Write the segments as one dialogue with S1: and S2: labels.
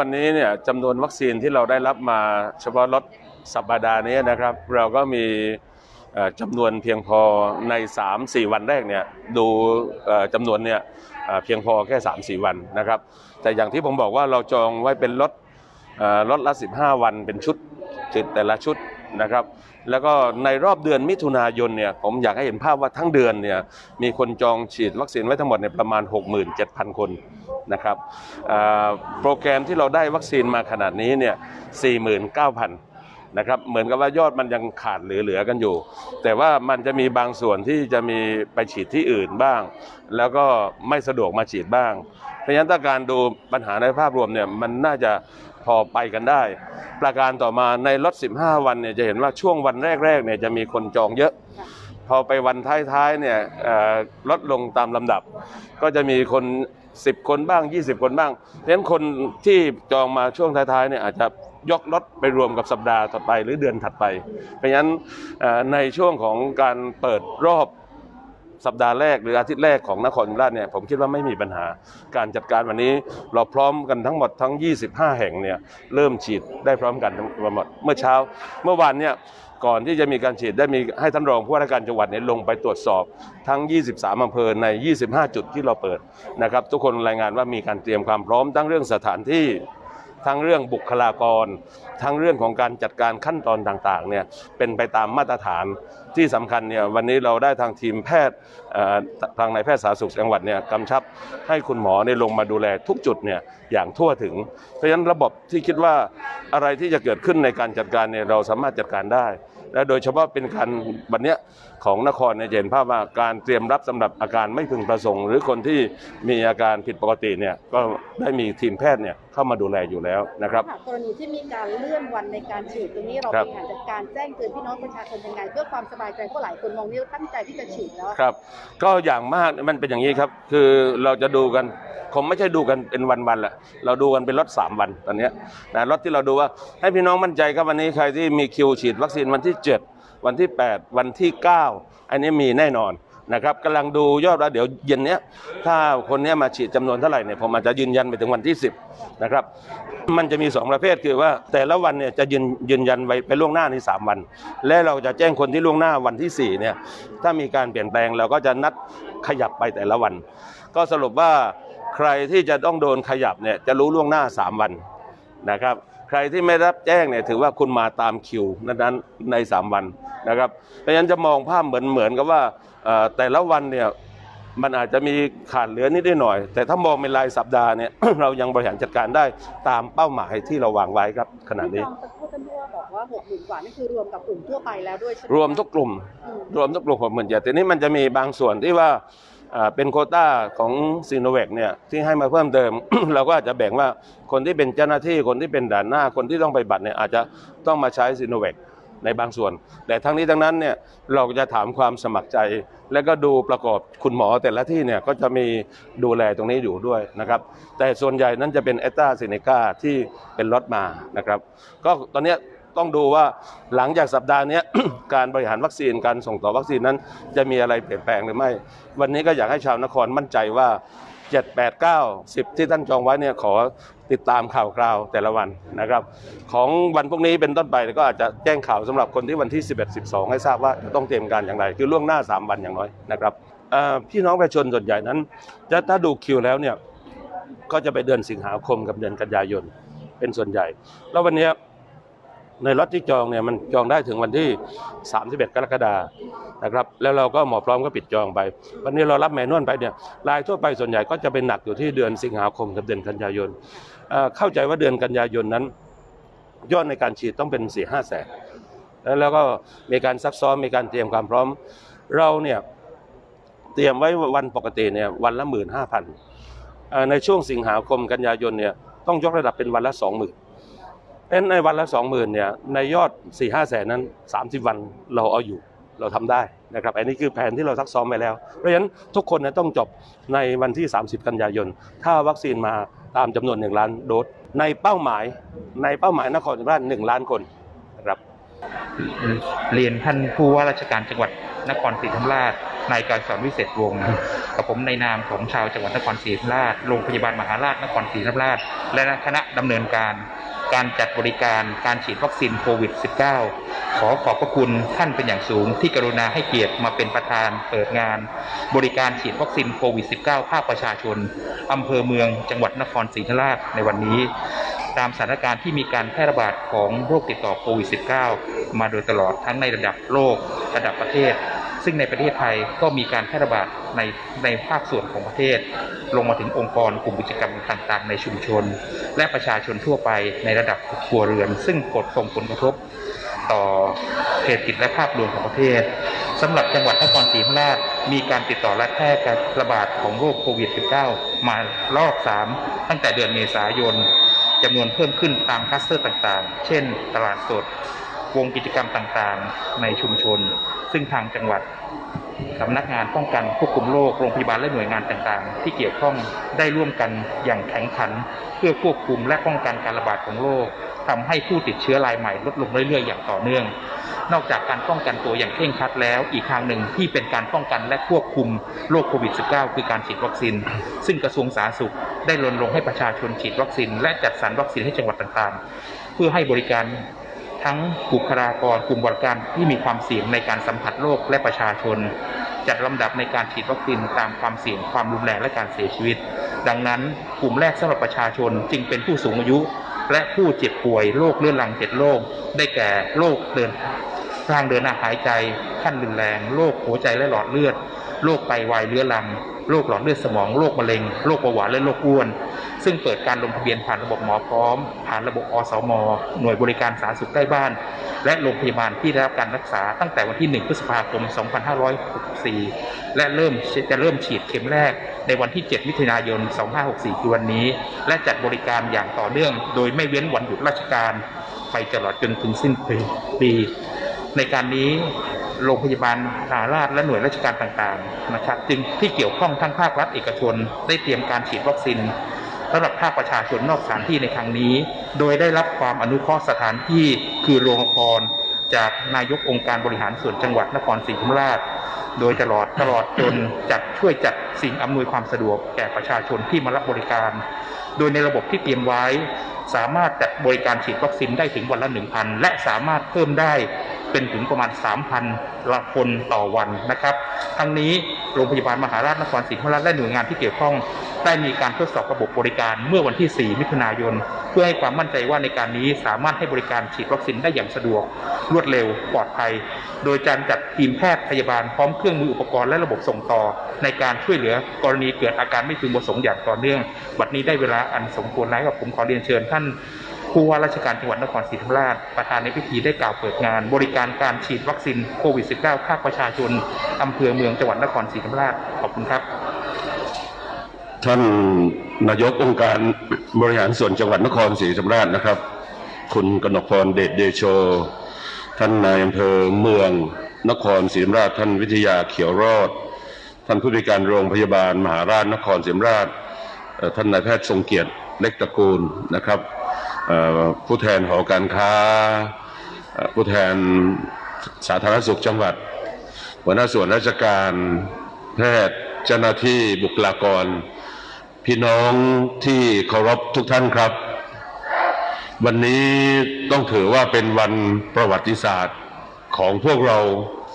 S1: วันนี้เนี่ยจำนวนวัคซีนที่เราได้รับมาเฉพาะรถสัปดาห์นี้นะครับ เราก็มีจำนวนเพียงพอใน 3-4 วันแรกเนี่ยดูจำนวนเนี่ยเพียงพอแค่ 3-4 วันนะครับ แต่อย่างที่ผมบอกว่าเราจองไว้เป็นล็อตเอ่อล็อตละ 15 วันเป็นชุดจุดแต่ละชุด นะครับ แล้วก็ในรอบเดือนมิถุนายนเนี่ยผมอยากให้เห็นภาพว่าทั้งเดือนเนี่ยมีคนจองฉีดวัคซีนไว้ทั้งหมดเนี่ยประมาณ 67,000 คนนะครับโปรแกรมที่เราได้วัคซีนมาขนาดนี้เนี่ย49,000นะครับเหมือนกับว่ายอดมันยังขาดเหลือๆกันอยู่ แต่ว่ามันจะมีบางส่วนที่จะมีไปฉีดที่อื่นบ้าง แล้วก็ไม่สะดวกมาฉีดบ้าง เพราะฉะนั้นถ้าการดูปัญหาในภาพรวมเนี่ยมันน่าจะ พอไปกันได้ ประการต่อมาในล็อต15 วันเนี่ยจะเห็นว่าช่วงวันแรกๆเนี่ยจะมีคนจองเยอะ พอไปวันท้ายๆเนี่ยลดลงตามลำดับ ก็จะมีคน 10 คนบ้าง 20 คนบ้างเพราะฉะนั้นคนที่จองมาช่วงท้ายๆเนี่ยอาจจะยกลดไปรวมกับสัปดาห์ต่อไปหรือเดือนถัดไป เพราะฉะนั้นในช่วงของการเปิดรอบ สัปดาห์แรกหรืออาทิตย์แรกของนครศรีธรรมราชเนี่ยผมคิดว่าไม่มีปัญหาการจัดการวันนี้ เราพร้อมกันทั้งหมดทั้ง 25 แห่งเนี่ยเริ่มฉีดได้พร้อมกันทั้งหมดเมื่อเช้า เมื่อวานเนี่ยก่อนที่จะมีการฉีดได้มีให้ท่านรองผู้ว่าราชการจังหวัดเนี่ยลงไปตรวจสอบทั้ง 23 อำเภอใน 25 จุดที่เราเปิดนะครับ ทุกคนรายงานว่ามีการเตรียมความพร้อมทั้งเรื่องสถานที่ทั้งเรื่องบุคลากร ทั้งเรื่องของการจัดการขั้นตอนต่างๆเนี่ยเป็นไปตามมาตรฐานที่สำคัญเนี่ยวันนี้เราได้ทางทีมแพทย์เอ่อทางนายแพทย์สาธารณสุขจังหวัดเนี่ยกำชับให้คุณหมอเนี่ยลงมาดูแลทุกจุดเนี่ยอย่างทั่วถึง เพราะฉะนั้นระบบที่คิดว่าอะไรที่จะเกิดขึ้นในการจัดการเนี่ยเราสามารถจัดการได้ และโดยเฉพาะเป็นการวันเนี้ยของนครเนี่ยจะเห็นภาพว่าการเตรียมรับสำหรับอาการไม่พึงประสงค์ หรือคนที่มีอาการผิดปกติเนี่ยก็ได้มีทีมแพทย์เนี่ยเข้ามาดูแลอยู่แล้วนะครับ
S2: ค่ะกรณีที่มีการเลื่อนวันในการฉีดตรงนี้เรา
S1: ครับ
S2: บริหารจัดการแจ้งเตือนพี่น้องประชาชนยังไงเพื่อความสบายใจเพราะหลายคนมองนี่ตั้งใจที่จะฉีดแล้ว
S1: ครับ ก็อย่างมากมันเป็นอย่างนี้ครับ คือเราจะดูกันคงไม่ใช่ดูกันเป็นวันๆแหละเราดูกันเป็นรถสามวันตอนนี้นะรถที่เราดูว่าให้พี่น้องมั่นใจครับวันนี้ใครที่มีคิวฉีดวัคซีนวันที่ 7 วันที่ 8 วันที่ 9 อันนี้มีแน่นอน นะครับกำลังดูยอดแล้วเดี๋ยวเย็นเนี้ยถ้าคนเนี้ยมาฉีดจำนวนเท่าไหร่เนี่ยผมอาจจะยืนยันไปถึงวันที่ 10นะครับมันจะมีสองประเภทคือว่าแต่ละวันเนี่ยจะยืนยืนยันไว้ไปล่วงหน้าในสามวัน และเราจะแจ้งคนที่ล่วงหน้าวันที่สี่เนี่ยถ้ามีการเปลี่ยนแปลงเราก็จะนัดขยับไปแต่ละวัน ก็สรุปว่าใครที่จะต้องโดนขยับเนี่ยจะรู้ล่วงหน้า 3 วันนะครับใครที่ไม่รับแจ้งเนี่ยถือว่าคุณมาตามคิวนั้นๆใน 3 วันนะครับเพราะฉะนั้นจะมองภาพเหมือนเหมือนกับว่า แต่ละวันเนี่ยมันอาจจะมีขาดเหลือนิดหน่อย แต่ถ้ามองเป็นรายสัปดาห์เนี่ย เรายังบริหารจัดการได้ตามเป้าหมายที่เราวางไว้ครับขณะ
S2: ที่
S1: นี้
S2: จองตะพูดท่านผู้ว่าบอกว่าหกหมื่นกว่านี่คือรวมกับกลุ่มทั่วไปแล้วด้วยใช่ไหม
S1: รวมทุกกลุ่ม
S2: อืม
S1: รวมทุกกลุ่มหกหมื่นเจ็ดทีนี้มันจะมีบางส่วนที่ว่าอ่าเป็นโควต้าของซีโนแวคเนี่ยที่ให้มาเพิ่มเติม เราก็อาจจะแบ่งว่าคนที่เป็นเจ้าหน้าที่คนที่เป็นด่านหน้าคนที่ต้องไปบัตรเนี่ยอาจจะต้องมาใช้ซีโนแวค ในบางส่วน แต่ทั้งนี้ทั้งนั้นเนี่ยเราจะถามความสมัครใจ และก็ดูประกอบคุณหมอแต่ละที่เนี่ยก็จะมีดูแลตรงนี้อยู่ด้วยนะครับแต่ส่วนใหญ่นั้นจะเป็นแอตตาเซเนกาที่เป็นรถมานะครับก็ตอนนี้ต้องดูว่าหลังจากสัปดาห์นี้การบริหารวัคซีนการส่งต่อวัคซีนนั้น จะมีอะไรเปลี่ยนแปลงหรือไม่ วันนี้ก็อยากให้ชาวนครมั่นใจว่า 7 8 9 10 ที่ท่านจองไว้เนี่ยขอติดตามข่าวคราวแต่ละวันนะครับ ของวันพวกนี้เป็นต้นไปก็อาจจะแจ้งข่าวสำหรับคนที่วันที่ 11 12 ให้ทราบว่าจะต้องเตรียมการอย่างไร คือล่วงหน้า 3 วันอย่างน้อยนะครับพี่น้องประชาชนส่วนใหญ่นั้นจะถ้าดูคิวแล้วเนี่ยก็จะไปเดือนสิงหาคมกับเดือนกันยายนเป็นส่วนใหญ่ แล้ววันนี้ ในล็อตที่จองเนี่ยมันจองได้ถึงวันที่ 31 กรกฎานะครับ แล้วเราก็หมอพร้อมก็ปิดจองไป วันนี้เรารับแมนนวลไปเนี่ยรายทั่วไปส่วนใหญ่ก็จะเป็นหนักอยู่ที่เดือนสิงหาคมกับเดือนกันยายนเอ่อเข้าใจว่าเดือนกันยายนนั้น ยอดในการฉีดต้องเป็น4ี่ห้าแสนแล้วแล้วก็มีการซักซ้อมมีการเตรียมความพร้อม เราเนี่ยเตรียมไว้วันปกติเนี่ยวันละหมื่นห้าพันในช่วงสิงหาคมกันยายนเนี่ยต้องยกระดับเป็นวันละสองหมื่น เพราะฉะนั้นในวันละสองหมื่นเนี่ยในยอด4ี่ห้าแสนนั้น 30 วันเราเอาอยู่เราทำได้นะครับอันนี้คือแผนที่เราซักซ้อมไปแล้ว เพราะฉะนั้นทุกคนเนี่ยต้องจบในวันที่ 30 กันยายน ถ้าวัคซีนมาตามจำนวน 1 ล้านโดสในเป้าหมายในเป้าหมายนครศรีธรรมราช1ล้านคนนะครับ
S3: เรียนท่านผู้ว่าราชการจังหวัดนครศรีธรรมราชนายการสอนวิเศษวงศ์กับผมในนามของชาวจังหวัดนครศรีธรรมราชโรงพยาบาลมหาราชนครศรีธรรมราช และคณะดำเนินการ การจัดบริการการฉีดวัคซีนโควิด -19 ขอขอบพระคุณท่านเป็นอย่างสูงที่กรุณาให้เกียรติมาเป็นประธานเปิดงาน บริการฉีดวัคซีนโควิด -19 ภาคประชาชน อำเภอเมืองจังหวัดนครศรีธรรมราชในวันนี้ ตามสถานการณ์ที่มีการแพร่ระบาดของโรคติดต่อโควิด -19 มาโดยตลอดทั้งในระดับโลกระดับประเทศ ซึ่งในประเทศไทยก็มีการแพร่ระบาดในในภาคส่วนของประเทศ ลงมาถึงองค์กรกลุ่มกิจกรรมต่างๆ ในชุมชน และประชาชนทั่วไปในระดับครัวเรือน ซึ่งกดส่งผลกระทบต่อเศรษฐกิจและภาพรวมของประเทศสำหรับจังหวัดนครศรีธรรมราชมีการติดต่อและแพร่การระบาดของโรคโควิด -19 มารอบ 3 ตั้งแต่เดือนเมษายนจำนวนเพิ่มขึ้นตามคลัสเตอร์ต่างๆ เช่น ตลาดสด วงกิจกรรมต่างๆ ในชุมชน ซึ่งทางจังหวัดสำนักงานป้องกันควบคุมโรคโรงพยาบาลและหน่วยงานต่างๆ ที่เกี่ยวข้องได้ร่วมกันอย่างแข็งขัน เพื่อควบคุมและป้องกันการระบาดของโรคทำให้ผู้ติดเชื้อรายใหม่ลดลงเรื่อยๆ อย่างต่อเนื่อง นอกจากการป้องกันตัวอย่างเคร่งครัดแล้ว อีกทางหนึ่งที่เป็นการป้องกันและควบคุมโรคโควิด -19 คือการฉีดวัคซีน ซึ่งกระทรวงสาธารณสุข ได้รณรงค์ให้ประชาชนฉีดวัคซีนและจัดสรรวัคซีนให้จังหวัดต่างๆ เพื่อให้บริการ ทั้งบุคลากรกลุ่มบริการที่มีความเสี่ยงในการสัมผัสโรคและประชาชน จัดลำดับในการฉีดวัคซีนตามความเสี่ยงความรุนแรงและการเสียชีวิต ดังนั้นกลุ่มแรกสำหรับประชาชนจึงเป็นผู้สูงอายุ และผู้เจ็บป่วยโรคเรื้อรังเจ็ดโรคได้แก่โรคเดินทางเดินอาหายใจขั้นรุนแรงโรคหัวใจและหลอดเลือด โรคไตวายเรื้อรังโรคหลอดเลือดสมองโรคมะเร็งโรคเบาหวานและโรคอ้วน ซึ่งเปิดการลงทะเบียนผ่านระบบหมอพร้อม ผ่านระบบอสม หน่วยบริการสาธารณสุขใกล้บ้าน และโรงพยาบาลที่ได้รับการรักษาตั้งแต่วันที่ 1 พฤษภาคม 2564 และเริ่มจะเริ่มฉีดเข็มแรกในวันที่ 7 มิถุนายน 2564 คือวันนี้ และจัดบริการอย่างต่อเนื่อง โดยไม่เว้นวันหยุดราชการ ไปตลอดจนถึงสิ้นปี ในการนี้ โรงพยาบาลมหาราชและหน่วยราชการต่างๆนะครับ จึงที่เกี่ยวข้องทั้งภาครัฐเอกชน ได้เตรียมการฉีดวัคซีนสำหรับภาคประชาชนนอกสถานที่ในครั้งนี้ โดยได้รับความอนุเคราะห์สถานที่คือโรงละครจากนายกองค์การบริหารส่วนจังหวัดนครศรีธรรมราช โดยตลอดตลอดจนจัดช่วยจัดสิ่งอำนวยความสะดวกแก่ประชาชนที่มารับบริการ โดยในระบบที่เตรียมไว้ สามารถจัดบริการฉีดวัคซีนได้ถึงวันละ 1,000 และสามารถเพิ่มได้ เป็นถึงประมาณ 3,000ละคนต่อวันนะครับ ทั้งนี้โรงพยาบาลมหาราชนครศรีธรรมราชและหน่วยงานที่เกี่ยวข้อง ได้มีการทดสอบระบบบริการเมื่อวันที่ 4 มิถุนายน เพื่อให้ความมั่นใจว่าในการนี้สามารถให้บริการฉีดวัคซีนได้อย่างสะดวก รวดเร็วปลอดภัย โดยการจัดทีมแพทย์พยาบาลพร้อมเครื่องมืออุปกรณ์และระบบส่งต่อ ในการช่วยเหลือกรณีเกิดอาการไม่พึงประสงค์อย่างต่อเนื่อง บัดนี้ได้เวลาอันสมควรแล้วกับผมขอเรียนเชิญท่าน ผู้ว่าราชการจังหวัดนครศรีธรรมราชประธานในพิธีได้กล่าวเปิดงาน บริการการฉีดวัคซีนโควิด -19 ภาคประชาชนอำเภอเมืองจังหวัดนครศรีธรรมราชขอบคุณครับ
S1: ท่านนายกองค์การบริหารส่วนจังหวัดนครศรีธรรมราชนะครับ คุณกนกพรเดชเดโช ท่านนายอำเภอเมืองนครศรีธรรมราช ท่านวิทยาเขียวรอด ท่านผู้บริการโรงพยาบาลมหาราชนครศรีธรรมราชท่านนายแพทย์ทรงเกียรติเล็กตระกูลนะครับ ผู้แทนหอการค้า ผู้แทนสาธารณสุขจังหวัด หัวหน้าส่วนราชการแพทย์เจ้าหน้าที่บุคลากร พี่น้องที่เคารพทุกท่านครับ วันนี้ต้องถือว่าเป็นวันประวัติศาสตร์ของพวกเรา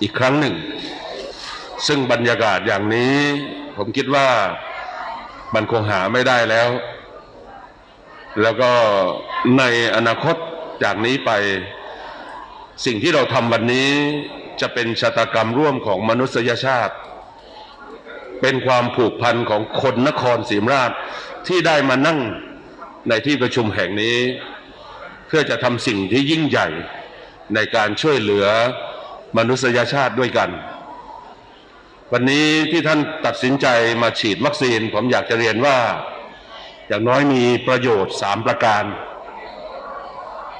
S1: อีกครั้งหนึ่ง ซึ่งบรรยากาศอย่างนี้ ผมคิดว่ามันคงหาไม่ได้แล้ว แล้วก็ในอนาคตจากนี้ไป สิ่งที่เราทำวันนี้จะเป็นชะตากรรมร่วมของมนุษยชาติ เป็นความผูกพันของคนนครศรีมราชที่ได้มานั่งในที่ประชุมแห่งนี้ เพื่อจะทำสิ่งที่ยิ่งใหญ่ในการช่วยเหลือมนุษยชาติด้วยกัน วันนี้ที่ท่านตัดสินใจมาฉีดวัคซีน ผมอยากจะเรียนว่า อย่างน้อยมีประโยชน์สามประการ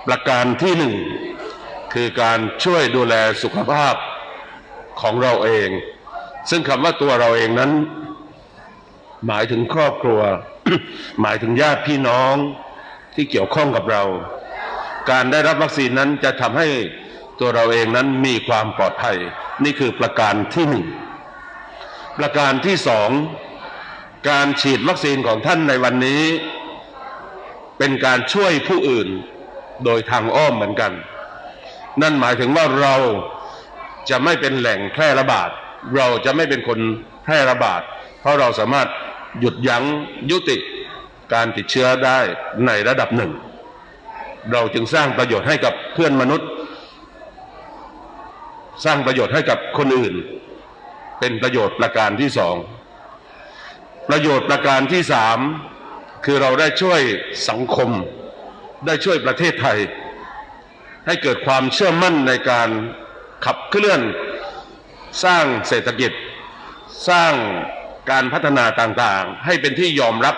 S1: ประการที่หนึ่งคือการช่วยดูแลสุขภาพของเราเอง ซึ่งคำว่าตัวเราเองนั้น หมายถึงครอบครัว หมายถึงญาติพี่น้องที่เกี่ยวข้องกับเรา การได้รับวัคซีนนั้นจะทำให้ตัวเราเองนั้นมีความปลอดภัย นี่คือประการที่หนึ่งประการที่สอง การฉีดวัคซีนของท่านในวันนี้ เป็นการช่วยผู้อื่นโดยทางอ้อมเหมือนกัน นั่นหมายถึงว่าเราจะไม่เป็นแหล่งแพร่ระบาด เราจะไม่เป็นคนแพร่ระบาด เพราะเราสามารถหยุดยั้งยุติการติดเชื้อได้ในระดับหนึ่ง เราจึงสร้างประโยชน์ให้กับเพื่อนมนุษย์ สร้างประโยชน์ให้กับคนอื่น เป็นประโยชน์ประการที่สอง ประโยชน์ประการที่สามคือเราได้ช่วยสังคม ได้ช่วยประเทศไทย ให้เกิดความเชื่อมั่นในการขับเคลื่อน สร้างเศรษฐกิจ สร้างการพัฒนาต่างๆ ให้เป็นที่ยอมรับ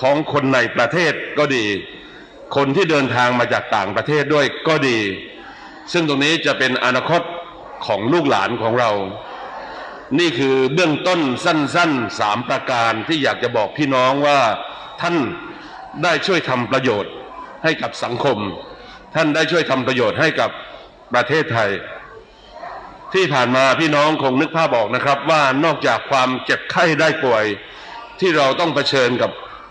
S1: ของคนในประเทศก็ดี คนที่เดินทางมาจากต่างประเทศด้วยก็ดี ซึ่งตรงนี้จะเป็นอนาคตของลูกหลานของเรา นี่คือเบื้องต้นสั้นๆสามประการที่อยากจะบอกพี่น้องว่าท่านได้ช่วยทำประโยชน์ให้กับสังคม ท่านได้ช่วยทำประโยชน์ให้กับประเทศไทย ที่ผ่านมาพี่น้องคงนึกภาพออกนะครับ ว่านอกจากความเจ็บไข้ได้ป่วย ที่เราต้องเผชิญกับ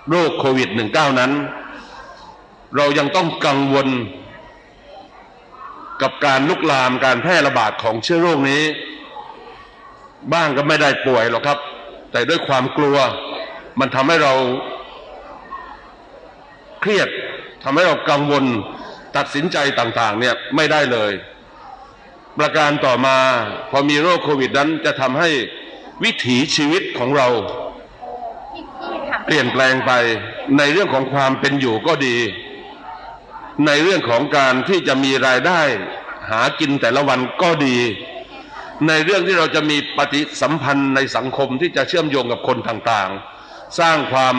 S1: โรคโควิด -19 นั้น เรายังต้องกังวล กับการลุกลามการแพร่ระบาดของเชื้อโรคนี้ บ้างก็ไม่ได้ป่วยหรอกครับ แต่ด้วยความกลัว มันทำให้เราเครียดทำให้เรากังวลตัดสินใจต่างๆ เนี่ยไม่ได้เลย ประการต่อมาพอมีโรคโควิดนั้นจะทำให้วิถีชีวิตของเรา เปลี่ยนแปลงไปในเรื่องของความเป็นอยู่ก็ดี ในเรื่องของการที่จะมีรายได้ หากินแต่ละวันก็ดี ในเรื่องที่เราจะมีปฏิสัมพันธ์ในสังคมที่จะเชื่อมโยงกับคนต่างๆ สร้างความ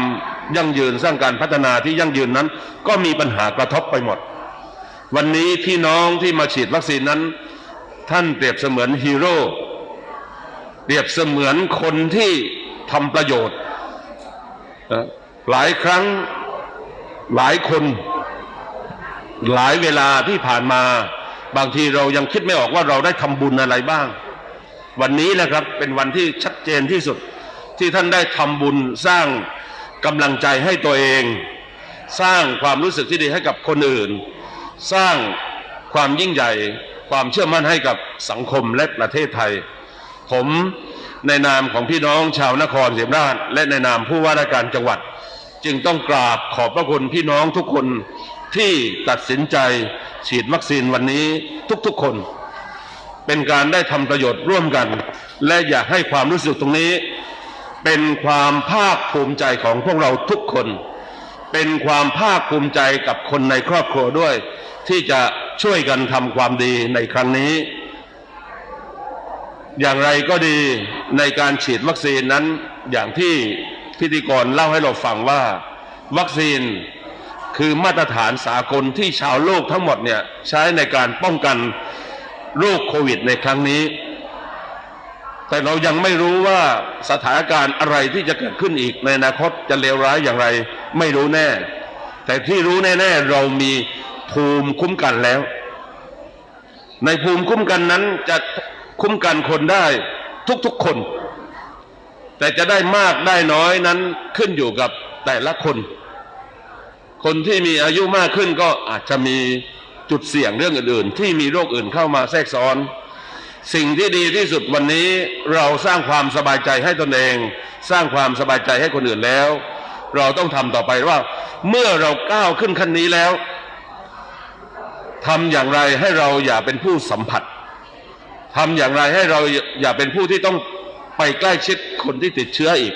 S1: ยั่งยืนสร้างการพัฒนาที่ยั่งยืนนั้น ก็มีปัญหากระทบไปหมด วันนี้พี่น้องที่มาฉีดวัคซีนนั้น ท่านเปรียบเสมือนฮีโร่เปรียบเสมือนคนที่ทำประโยชน์ หลายครั้งหลายคนหลายเวลาที่ผ่านมา บางทีเรายังคิดไม่ออกว่าเราได้ทำบุญอะไรบ้าง วันนี้นะครับเป็นวันที่ชัดเจนที่สุดที่ท่านได้ทำบุญสร้างกำลังใจให้ตัวเอง สร้างความรู้สึกที่ดีให้กับคนอื่น สร้างความยิ่งใหญ่ ความเชื่อมั่นให้กับสังคมและประเทศไทย ผมในนามของพี่น้องชาวนครศรีธรรมราชและในนามผู้ว่าราชการจังหวัด จึงต้องกราบขอบพระคุณพี่น้องทุกคนที่ตัดสินใจฉีดวัคซีนวันนี้ทุกๆคน เป็นการได้ทำประโยชน์ร่วมกัน และอยากให้ความรู้สึกตรงนี้ เป็นความภาคภูมิใจของพวกเราทุกคน เป็นความภาคภูมิใจกับคนในครอบครัวด้วย ที่จะช่วยกันทำความดีในครั้งนี้ อย่างไรก็ดีในการฉีดวัคซีนนั้นอย่างที่พิธีกรเล่าให้เราฟังว่า วัคซีนคือมาตรฐานสากลที่ชาวโลกทั้งหมดเนี่ยใช้ในการป้องกัน โรคโควิดในครั้งนี้ แต่เรายังไม่รู้ว่าสถานการณ์อะไรที่จะเกิดขึ้นอีกในอนาคตจะเลวร้ายอย่างไร ไม่รู้แน่ แต่ที่รู้แน่ ๆ เรามีภูมิคุ้มกันแล้ว ในภูมิคุ้มกันนั้นจะคุ้มกันคนได้ทุกๆคน แต่จะได้มากได้น้อยนั้นขึ้นอยู่กับแต่ละคน คนที่มีอายุมากขึ้นก็อาจจะมี จุดเสี่ยงเรื่องอื่นๆ ที่มีโรคอื่นเข้ามาแทรกซ้อน สิ่งที่ดีที่สุดวันนี้เราสร้างความสบายใจให้ตนเอง สร้างความสบายใจให้คนอื่นแล้ว เราต้องทำต่อไปว่า เมื่อเราก้าวขึ้นขั้นนี้แล้วทำอย่างไรให้เราอย่าเป็นผู้สัมผัสทำอย่างไรให้เราอย่าเป็นผู้ที่ต้องไปใกล้ชิดคนที่ติดเชื้ออีก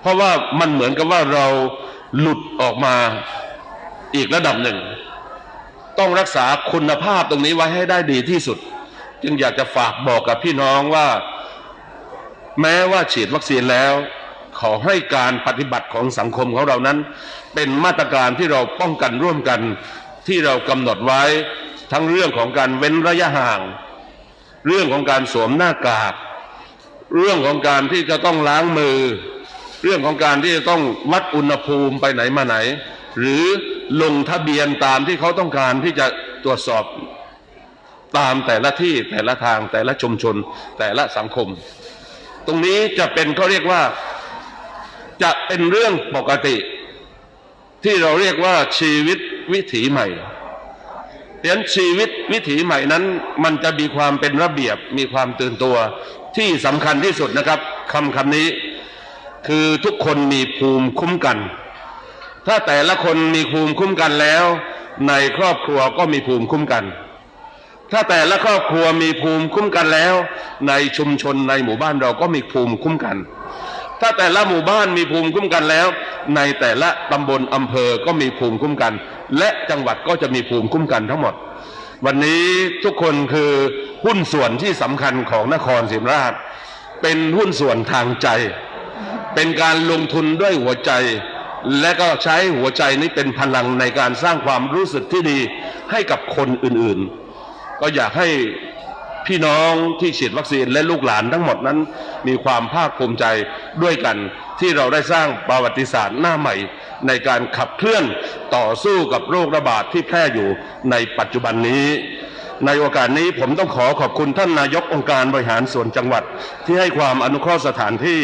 S1: เพราะว่ามันเหมือนกับว่าเราหลุดออกมาอีกระดับหนึ่ง ต้องรักษาคุณภาพตรงนี้ไว้ให้ได้ดีที่สุด จึงอยากจะฝากบอกกับพี่น้องว่า แม้ว่าฉีดวัคซีนแล้ว ขอให้การปฏิบัติของสังคมของเรานั้น เป็นมาตรการที่เราป้องกันร่วมกันที่เรากำหนดไว้ทั้งเรื่องของการเว้นระยะห่าง เรื่องของการสวมหน้ากาก เรื่องของการที่จะต้องล้างมือ เรื่องของการที่จะต้องวัดอุณหภูมิไปไหนมาไหน หรือลงทะเบียนตามที่เขาต้องการที่จะตรวจสอบตามแต่ละที่แต่ละทางแต่ละชุมชนแต่ละสังคม ตรงนี้จะเป็นเขาเรียกว่าจะเป็นเรื่องปกติ ที่เราเรียกว่าชีวิตวิถีใหม่เพราะนั้นชีวิตวิถีใหม่นั้น มันจะมีความเป็นระเบียบมีความตื่นตัวที่สำคัญที่สุดนะครับคำคำนี้ คือทุกคนมีภูมิคุ้มกัน ถ้าแต่ละคนมีภูมิคุ้มกันแล้ว ในครอบครัวก็มีภูมิคุ้มกัน ถ้าแต่ละครอบครัวมีภูมิคุ้มกันแล้ว ในชุมชนในหมู่บ้านเราก็มีภูมิคุ้มกัน ถ้าแต่ละหมู่บ้านมีภูมิคุ้มกันแล้ว ในแต่ละตำบลอำเภอก็มีภูมิคุ้มกัน และจังหวัดก็จะมีภูมิคุ้มกันทั้งหมด วันนี้ทุกคนคือหุ้นส่วนที่สำคัญของนครศรีธรรมราช เป็นหุ้นส่วนทางใจ เป็นการลงทุนด้วยหัวใจ และก็ใช้หัวใจนี้เป็นพลังในการสร้างความรู้สึกที่ดีให้กับคนอื่นๆ ก็อยากให้พี่น้องที่ฉีดวัคซีนและลูกหลานทั้งหมดนั้น มีความภาคภูมิใจด้วยกันที่เราได้สร้างประวัติศาสตร์หน้าใหม่ ในการขับเคลื่อนต่อสู้กับโรคระบาดที่แพร่อยู่ในปัจจุบันนี้ ในโอกาสนี้ผมต้องขอขอบคุณท่านนายกองค์การบริหารส่วนจังหวัดที่ให้ความอนุเคราะห์สถานที่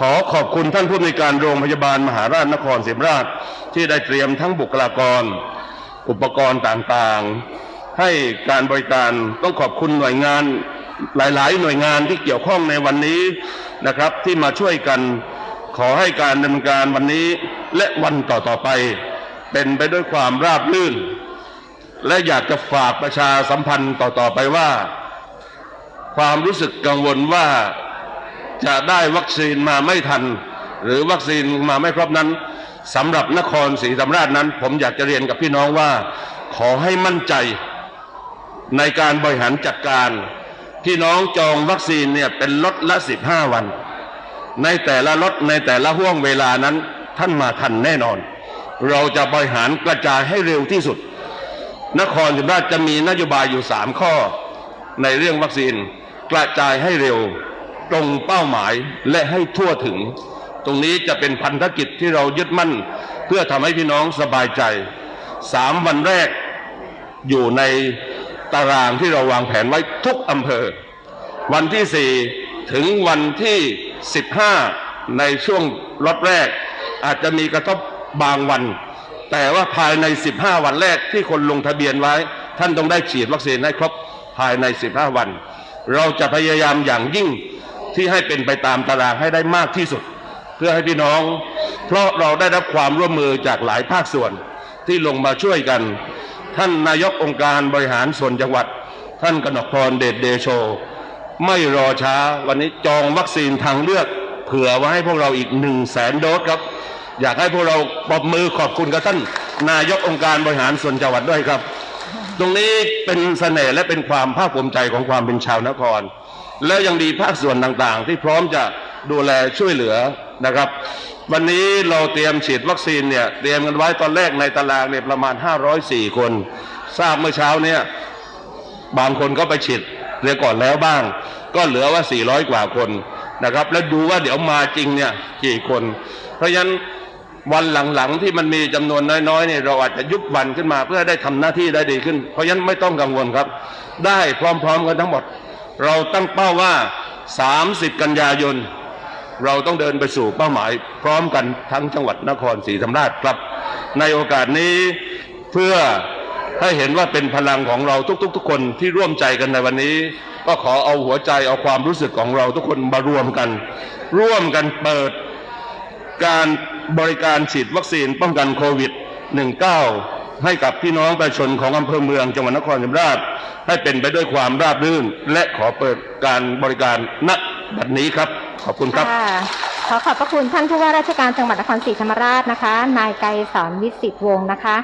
S1: ขอขอบคุณท่านผู้ในการโรงพยาบาลมหาราชนครศรีธรรมราช ที่ได้เตรียมทั้งบุคลากร อุปกรณ์ต่างๆ ให้การบริการต้องขอบคุณหน่วยงานหลาย ๆ หน่วยงานที่เกี่ยวข้องในวันนี้นะครับ ที่มาช่วยกันขอให้การดำเนินการวันนี้และวันต่อๆไป เป็นไปด้วยความราบรื่น และอยากจะฝากประชาสัมพันธ์ต่อๆไปว่า ความรู้สึกกังวลว่า จะได้วัคซีนมาไม่ทัน หรือวัคซีนมาไม่ครบนั้นสำหรับนครศรีธรรมราชนั้น ผมอยากจะเรียนกับพี่น้องว่า ขอให้มั่นใจในการบริหารจัดการ พี่น้องจองวัคซีนเนี่ยเป็นล็อตละ 15 วัน ในแต่ละล็อตในแต่ละห่วงเวลานั้นท่านมาทันแน่นอน เราจะบริหารกระจายให้เร็วที่สุด นครศรีธรรมราชจะมีนโยบายอยู่ 3 ข้อในเรื่องวัคซีนกระจายให้เร็ว ตรงเป้าหมายและให้ทั่วถึง ตรงนี้จะเป็นพันธกิจที่เรายึดมั่น เพื่อทำให้พี่น้องสบายใจสามวันแรกอยู่ในตารางที่เราวางแผนไว้ทุกอำเภอ วันที่4ถึงวันที่15ในช่วงล็อตแรก อาจจะมีกระทบบางวัน แต่ว่าภายใน 15 วันแรกที่คนลงทะเบียนไว้ ท่านต้องได้ฉีดวัคซีนให้ครบภายใน 15 วัน เราจะพยายามอย่างยิ่ง ที่ให้เป็นไปตามตารางให้ได้มากที่สุด เพื่อให้พี่น้อง เพราะเราได้รับความร่วมมือจากหลายภาคส่วนที่ลงมาช่วยกัน ท่านนายกองค์การบริหารส่วนจังหวัด ท่านกนกพรเดชเดโช ไม่รอช้าวันนี้จองวัคซีนทางเลือกเผื่อไว้ให้พวกเราอีกหนึ่งแสนโดสครับ อยากให้พวกเราปรบมือขอบคุณกับท่านนายกองค์การบริหารส่วนจังหวัดด้วยครับ ตรงนี้เป็นเสน่ห์และเป็นความภาคภูมิใจของความเป็นชาวนคร และยังดีภาคส่วนต่างๆ ที่พร้อมจะดูแลช่วยเหลือนะครับ วันนี้เราเตรียมฉีดวัคซีนเนี่ยเตรียมกันไว้ตอนแรกในตารางเนี่ยประมาณ 504 คน ทราบเมื่อเช้าเนี่ยบางคนก็ไปฉีดเรียก่อนแล้วบ้าง ก็เหลือว่า 400 กว่าคนนะครับ แล้วดูว่าเดี๋ยวมาจริงเนี่ยกี่คน เพราะฉะนั้นวันหลังๆที่มันมีจำนวนน้อยๆเนี่ยเราอาจจะยุบวันขึ้นมาเพื่อได้ทำหน้าที่ได้ดีขึ้น เพราะฉะนั้นไม่ต้องกังวลครับ ได้พร้อมๆกันทั้งหมด เราตั้งเป้าว่า 30 กันยายน เราต้องเดินไปสู่เป้าหมาย พร้อมกันทั้งจังหวัดนครศรีธรรมราชครับ ในโอกาสนี้เพื่อให้เห็นว่าเป็นพลังของเราทุกๆ ทุกคนที่ร่วมใจกันในวันนี้ ก็ขอเอาหัวใจเอาความรู้สึกของเราทุกคนมารวมกัน ร่วมกันเปิด การบริการฉีดวัคซีนป้องกันโควิด 19 ให้กับพี่น้องประชาชนของอำเภอเมืองจังหวัดนครศรีธรรมราช ให้เป็นไปด้วยความราบรื่น และขอเปิดการบริการณบัดนี้ครับ ขอบคุณครับ
S4: ขอขอบพระคุณท่านผู้ว่าราชการจังหวัดนครศรีธรรมราชนะคะ นายไกรสอนวิสิตวงศ์นะคะ